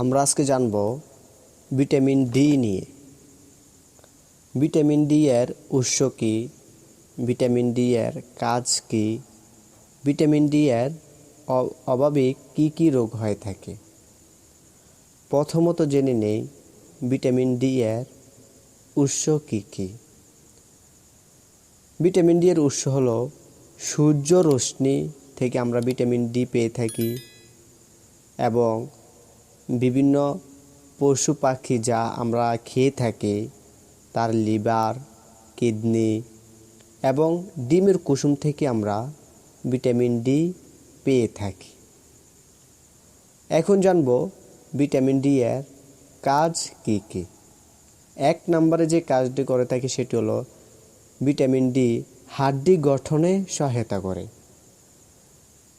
আমরা আজকে জানব ভিটামিন ডি নিয়ে। ভিটামিন ডি এর উৎস কী? ভিটামিন ডি এর কাজ কী? ভিটামিন ডি এর অভাবে কী কী রোগ হয়ে থাকে? প্রথমত জেনে নেই, ভিটামিন ডি এর উৎস কী কী? ভিটামিন ডি এর উৎস হলো সূর্য রশ্মি থেকে আমরা ভিটামিন ডি পেয়ে থাকি এবং বিভিন্ন পশু পাখি যা আমরা খেয়ে থাকি, তার লিভার, কিডনি এবং ডিমের কুসুম থেকে আমরা ভিটামিন ডি পেয়ে থাকি। এখন জানব ভিটামিন ডি এর কাজ কী কী। এক নম্বরে যে কাজটি করে থাকে সেটি হলো ভিটামিন ডি হাড্ডি গঠনে সহায়তা করে।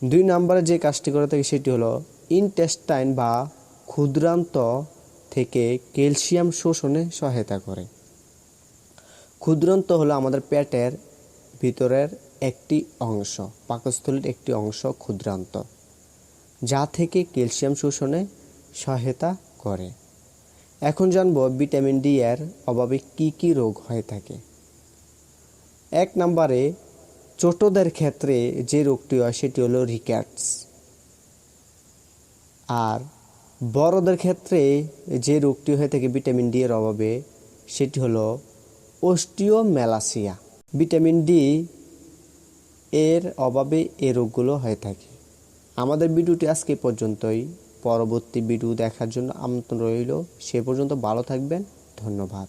দুই নম্বরে যে কাজটি করে থাকে সেটি হলো ইনটেস্টাইন বা ক্ষুদ্রান্ত থেকে ক্যালসিয়াম শোষণে সহায়তা করে। ক্ষুদ্রান্ত হলো আমাদের পেটের ভিতরের একটি অংশ, পাকস্থলীর একটি অংশ ক্ষুদ্রান্ত, যা থেকে ক্যালসিয়াম শোষণে সহায়তা করে। এখন জানব ভিটামিন ডি এর অভাবে কি কি রোগ হয়ে থাকে। এক নম্বরে, ছোটদের ক্ষেত্রে যে রোগটি হয় সেটি হলো রিক্যাটস। আর বড়দের ক্ষেত্রে যে রোগটি হয়ে থাকে ভিটামিন ডি এর অভাবে, সেটি হলো অস্টিওমেলাসিয়া। ভিটামিন ডি এর অভাবে এ রোগগুলো হয়ে থাকে। আমাদের ভিডিওটি আজকে পর্যন্তই। পরবর্তী ভিডিও দেখার জন্য আমন্ত্রণ রইল। সে পর্যন্ত ভালো থাকবেন। ধন্যবাদ।